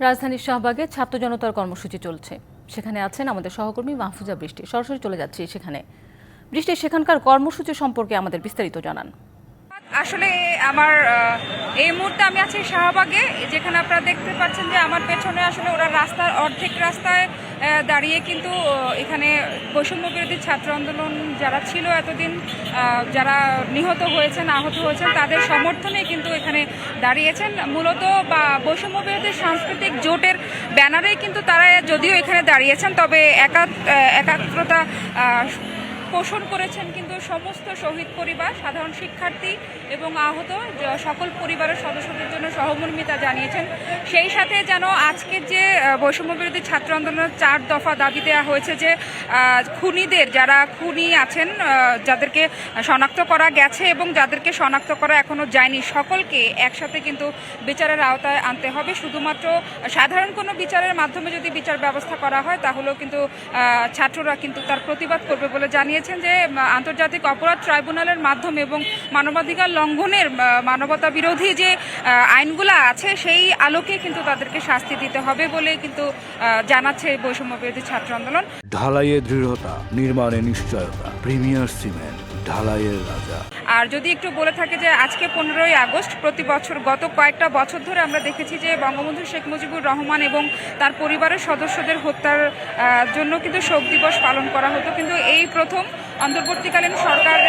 রাজধানীর শাহবাগে ছাত্র জনতার কর্মসূচি চলছে। সেখানে আছেন আমাদের সহকর্মী মাহফুজা বৃষ্টি। সরাসরি চলে যাচ্ছি সেখানে। বৃষ্টি সেখানকার কর্মসূচি সম্পর্কে আমাদের বিস্তারিত জানান। আসলে আমার এই মুহূর্তে আমি আছি শাহবাগে, যেখানে আপনারা দেখতে পাচ্ছেন যে আমার পেছনে আসলে ওরা রাস্তার অর্ধেক রাস্তায় দাঁড়িয়ে কিন্তু এখানে বৈষম্য বিরোধী ছাত্র আন্দোলন যারা ছিল এতদিন যারা নিহত হয়েছেন, আহত হয়েছেন, তাদের সমর্থনে কিন্তু এখানে দাঁড়িয়েছেন। মূলত বা বৈষম্য বিরোধী সাংস্কৃতিক জোটের ব্যানারে কিন্তু তারা যদিও এখানে দাঁড়িয়েছেন, তবে একাত্রতা পোষণ করেছেন কিন্তু সমস্ত শহীদ পরিবার, সাধারণ শিক্ষার্থী এবং আহত সকল পরিবারের সদস্যদের জন্য সহমর্মিতা জানিয়েছেন। সেই সাথে যেন আজকের যে বৈষম্য বিরোধী ছাত্র আন্দোলনের চার দফা দাবি দেওয়া হয়েছে যে খুনিদের যারা খুনি আছেন যাদেরকে শনাক্ত করা গেছে এবং যাদেরকে শনাক্ত করা এখনও যায়নি, সকলকে একসাথে কিন্তু বিচারের আওতায় আনতে হবে। শুধুমাত্র সাধারণ কোনো বিচারের মাধ্যমে যদি বিচার ব্যবস্থা করা হয়, তাহলেও কিন্তু ছাত্ররা কিন্তু তার প্রতিবাদ করবে বলে জানিয়েছেন যে আন্তর্জাতিক অপরাধ ট্রাইব্যুনালের মাধ্যমে এবং মানবাধিকার লঙ্ঘনের মানবতা বিরোধী যে আইনগুলা আইনগুলো আছে, সেই আলোকে কিন্তু তাদেরকে শাস্তি দিতে হবে বলে কিন্তু জানাচ্ছে বৈষম্য বিরোধী ছাত্র আন্দোলন। ঢালাইয়ে দৃঢ়তা, নির্মাণে নিশ্চয়তা, প্রিমিয়ার সিমেন্ট। ঢালাইয়ের রাজা। আর যদি একটু বলে থাকে যে আজকে পনেরোই আগস্ট, প্রতি বছর গত কয়েকটা বছর ধরে আমরা দেখেছি যে বঙ্গবন্ধু শেখ মুজিবুর রহমান এবং তার পরিবারের সদস্যদের হত্যার জন্য কিন্তু শোক দিবস পালন করা হতো। কিন্তু এই প্রথম অন্তর্বর্তীকালীন সরকার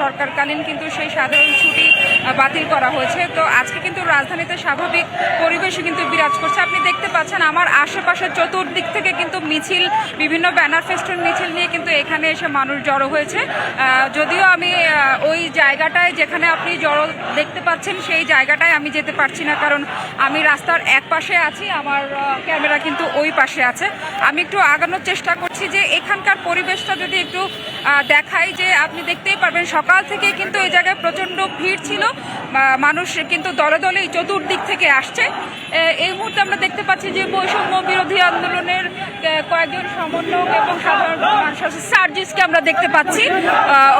সরকারকালীন কিন্তু সেই সাধারণ ছুটি বাতিল করা হয়েছে। তো আজকে কিন্তু রাজধানীতে স্বাভাবিক পরিবেশে কিন্তু বিরাজ করছে। আপনি দেখতে পাচ্ছেন আমার আশেপাশে চতুর্দিক থেকে কিন্তু মিছিল, বিভিন্ন ব্যানার ফেস্টুন মিছিল নিয়ে কিন্তু এখানে এসে মানুষ জড়ো হয়েছে। যদিও আমি ওই জায়গাটায় যেখানে আপনি জড়ো দেখতে পাচ্ছেন, সেই জায়গাটায় আমি যেতে পারছি না, কারণ আমি রাস্তার এক পাশে আছি, আমার ক্যামেরা কিন্তু ওই পাশে আছে। আমি একটু আগানোর চেষ্টা করছি যে এখানকার পরিবেশটা যদি একটু দেখাই যে আপনি দেখতেই পারবেন, সকাল থেকে কিন্তু এই জায়গায় প্রচণ্ড ভিড় ছিল মানুষ কিন্তু দলে দলে চতুর্দিক থেকে আসছে। এই মুহূর্তে আমরা দেখতে পাচ্ছি যে বৈষম্য বিরোধী আন্দোলনের কয়েকজন সমন্বয়ক এবং সাধারণ সার্জিসকে আমরা দেখতে পাচ্ছি।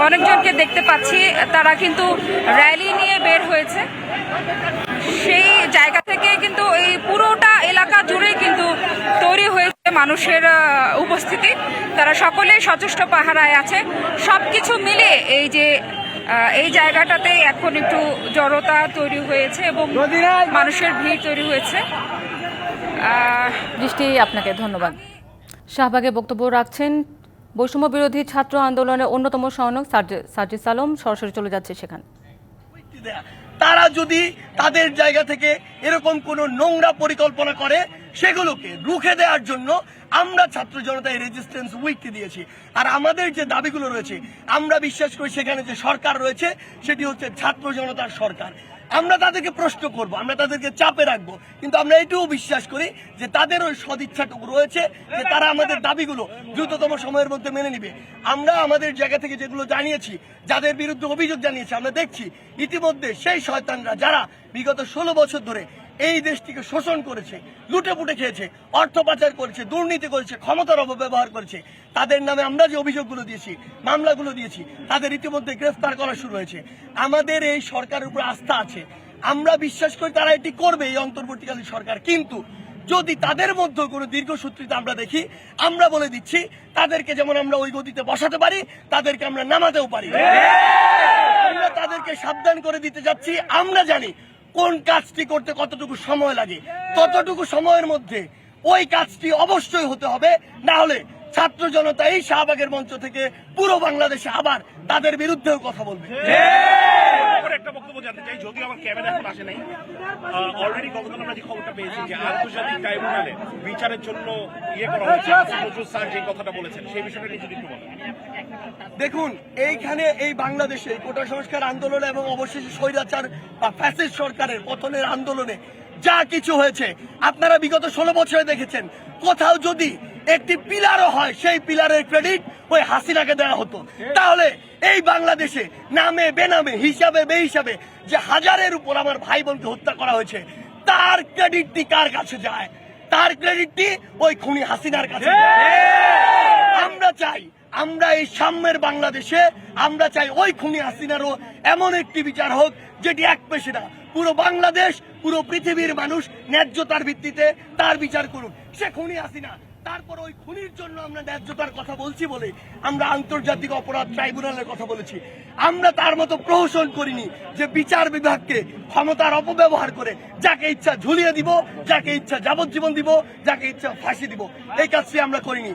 অনেকজনকে দেখতে পাচ্ছি। তারা কিন্তু র্যালি নিয়ে বের হয়েছে। সেই জায়গা থেকে কিন্তু এই পুরোটা এলাকা জুড়ে কিন্তু তৈরি হয়েছে মানুষের উপস্থিতি। তারা সকলেই সচেষ্ট পাহারায় আছে। সবকিছু মিলে এই যে এই জায়গাটাতে এখন একটু জড়তা তৈরি হয়েছে এবং মানুষের ভিড় তৈরি হয়েছে। বৃষ্টি আপনাকে, ধন্যবাদ। শাহবাগে বক্তব্য রাখছেন বৈষম্য বিরোধী ছাত্র আন্দোলনের অন্যতম সহনক সাজিদ সালম সরাসরি চলে যাচ্ছে সেখানে। তারা যদি তাদের জায়গা থেকে এরকম কোন নোংরা পরিকল্পনা করে, সেগুলোকে রুখে দেওয়ার জন্য আমরা ছাত্র জনতা এই রেজিস্ট্যান্স উইককে দিয়েছি। আর আমাদের যে দাবিগুলো রয়েছে, আমরা বিশ্বাস করি সেখানে যে সরকার রয়েছে, সেটি হচ্ছে ছাত্র জনতার সরকার। আমরা তাদেরকে প্রশ্ন করব, আমরা তাদেরকে চাপে রাখব, কিন্তু আমরা এটুকু বিশ্বাস করি যে তাদের ওই সদিচ্ছাটুকু রয়েছে, যে তারা আমাদের দাবিগুলো দ্রুততম সময়ের মধ্যে মেনে নিবে। আমরা আমাদের জায়গা থেকে যেগুলো জানিয়েছি, যাদের বিরুদ্ধে অভিযোগ জানিয়েছি, আমরা দেখছি, ইতিমধ্যে সেই শয়তানরা, যারা বিগত ষোলো বছর ধরে এই দেশটিকে শোষণ করেছে, লুটে পুটে খেয়েছে, অর্থ পাচার করেছে, দুর্নীতি করেছে, ক্ষমতার অপব্যবহার করেছে। তাদের নামে আমরা যে অভিযোগগুলো দিয়েছি, মামলাগুলো দিয়েছি, তাদের ইতিমধ্যে গ্রেফতার করা শুরু হয়েছে। আমাদের এই সরকারের উপর আস্থা আছে। আমরা বিশ্বাস করি তারা এটি করবে, এই অন্তর্বর্তীকালীন সরকার। কিন্তু যদি তাদের মধ্যে কোনো দীর্ঘসূত্রিতা আমরা দেখি, আমরা বলে দিচ্ছি, তাদেরকে যেমন আমরা ওই গতিতে বসাতে পারি, তাদেরকে আমরা নামাতেও পারি। আমরা তাদেরকে সাবধান করে দিতে যাচ্ছি, আমরা জানি কোন কাজটি করতে কতটুকু সময় লাগে, ততটুকু সময়ের মধ্যে ওই কাজটি অবশ্যই হতে হবে। না হলে ছাত্র জনতা এই শাহবাগের মঞ্চ থেকে পুরো বাংলাদেশে আবার তাদের বিরুদ্ধেও কথা বলবে। বক্তব্য জানতে চাই, যদিও আমার ক্যামেরা এখন আসে নাই অলরেডি গতকাল আমরা যে খবরটা পেয়েছি যে আন্তর্জাতিক ট্রাইব্যুনালে বিচারের জন্য ইয়ে করা হয়েছে নজরুল স্যার যে কথাটা বলেছেন, সেই বিষয়টা নিয়ে যদি একটু বলেন। দেখুন, এইখানে এই বাংলাদেশে কোটা সংস্কার আন্দোলন এবং অবশেষে স্বৈরাচার বা ফ্যাসিস্ট সরকারের পতনের আন্দোলনে যা কিছু হয়েছে, আপনারা বিগত ষোলো বছরে দেখেছেন। কোথাও যদি একটি পিলারও হয় সেই পিলারের ক্রেডিট ওই হাসিনাকে দেওয়া হতো। তাহলে এই বাংলাদেশে নামে বেনামে হিসাবে বেহিসাবে যে হাজারের উপর আমার ভাই বোনকে হত্যা করা হয়েছে তার ক্রেডিটটি কার কাছে যায়? তার ক্রেডিটটি ওই খুনি হাসিনার কাছে আমরা চাই আমরা এই সাম্যের বাংলাদেশে আমরা চাই ওই খুনি হাসিনারও এমন একটি বিচার হোক যেটি এক পেশে না পুরো বাংলাদেশ পুরো পৃথিবীর মানুষ ন্যায্যতার ভিত্তিতে তার বিচার করুন সে খুনি হাসিনা তারপর ওই খুনির জন্য আমরা ন্যায্যতার কথা বলছি বলে আমরা আন্তর্জাতিক অপরাধ ট্রাইব্যুনালের কথা বলেছি। আমরা তার মতো প্রহসন করিনি যে বিচার বিভাগকে ক্ষমতার অপব্যবহার করে যাকে ইচ্ছা ঝুলিয়ে দিব, যাকে ইচ্ছা যাবজ্জীবন দিব, যাকে ইচ্ছা ফাঁসি দিব। এই কাজটি আমরা করিনি।